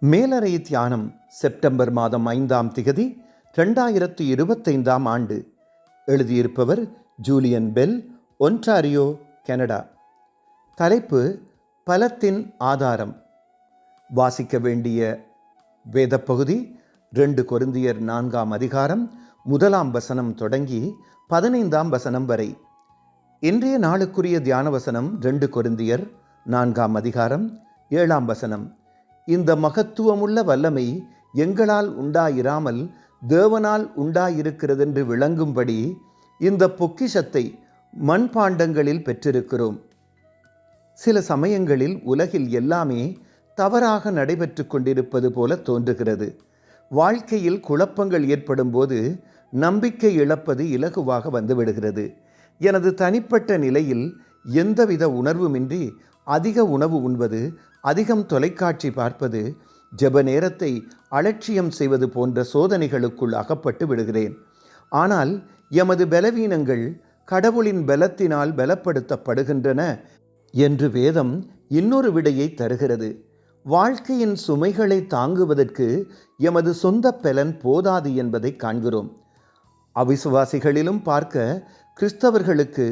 மேலறை தியானம் செப்டம்பர் மாதம் ஐந்தாம் திகதி ரெண்டாயிரத்து இருபத்தைந்தாம் ஆண்டு. எழுதியிருப்பவர் ஜூலியன் பெல் ஒன்டாரியோ கனடா. தலைப்பு பலத்தின் ஆதாரம். வாசிக்க வேண்டிய வேதப்பகுதி ரெண்டு கொருந்தியர் நான்காம் அதிகாரம் முதலாம் வசனம் தொடங்கி பதினைந்தாம் வசனம் வரை. இன்றைய நாளுக்குரிய தியான வசனம் ரெண்டு கொருந்தியர் நான்காம் அதிகாரம் ஏழாம் வசனம். இந்த மகத்துவமுள்ள வல்லமை எங்களால் உண்டாயிராமல் தேவனால் உண்டாயிருக்கிறதென்று விளங்கும்படி இந்த பொக்கிஷத்தை மண்பாண்டங்களில் பெற்றிருக்கிறோம். சில சமயங்களில் உலகில் எல்லாமே தவறாக நடைபெற்று கொண்டிருப்பது போல தோன்றுகிறது. வாழ்க்கையில் குழப்பங்கள் ஏற்படும் போது நம்பிக்கை இழப்பது இலகுவாக வந்துவிடுகிறது. எனது தனிப்பட்ட நிலையில் எந்தவித உணர்வுமின்றி அதிக உணவு உண்பது அதிகம் தொலைக்காட்சி பார்ப்பது ஜெப நேரத்தை அலட்சியம் செய்வது போன்ற சோதனைகளுக்குள் அகப்பட்டு விடுகிறேன். ஆனால் எமது பலவீனங்கள் கடவுளின் பலத்தினால் பலப்படுத்தப்படுகின்றன என்று வேதம் இன்னொரு விடையை தருகிறது. வாழ்க்கையின் சுமைகளை தாங்குவதற்கு எமது சொந்த பலன் போதாது என்பதை காண்கிறோம். அவிசுவாசிகளிலும் பார்க்க கிறிஸ்தவர்களுக்கு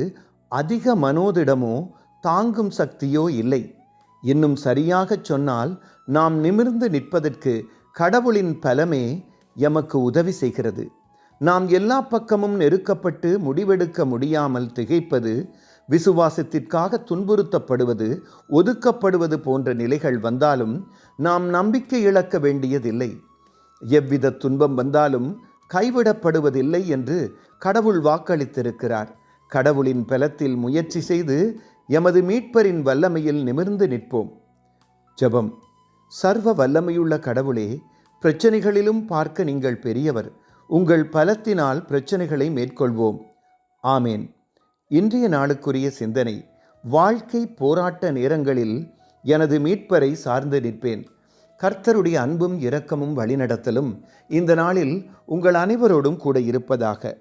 அதிக மனோதிடமோ தாங்கும் சக்தியோ இல்லை. இன்னும் சரியாகச் சொன்னால் நாம் நிமிர்ந்து நிற்பதற்கு கடவுளின் பலமே எமக்கு உதவி செய்கிறது. நாம் எல்லா பக்கமும் நெருக்கப்பட்டு முடிவெடுக்க முடியாமல் திகைப்பது விசுவாசத்திற்காக துன்புறுத்தப்படுவது ஒதுக்கப்படுவது போன்ற நிலைகள் வந்தாலும் நாம் நம்பிக்கை இழக்க வேண்டியதில்லை. எவ்வித துன்பம் வந்தாலும் கைவிடப்படுவதில்லை என்று கடவுள் வாக்களித்திருக்கிறார். கடவுளின் பலத்தில் முயற்சி செய்து எமது மீட்பரின் வல்லமையில் நிமிர்ந்து நிற்போம். ஜெபம். சர்வ வல்லமையுள்ள கடவுளே பிரச்சனைகளிலும் பார்க்க நீங்கள் பெரியவர். உங்கள் பலத்தினால் பிரச்சனைகளை மேற்கொள்வோம். ஆமேன். இன்றைய நாளுக்குரிய சிந்தனை வாழ்க்கை போராட்ட நேரங்களில் எனது மீட்பரை சார்ந்து நிற்பேன். கர்த்தருடைய அன்பும் இரக்கமும் வழிநடத்தலும் இந்த நாளில் உங்கள் அனைவரோடும் கூட இருப்பதாக.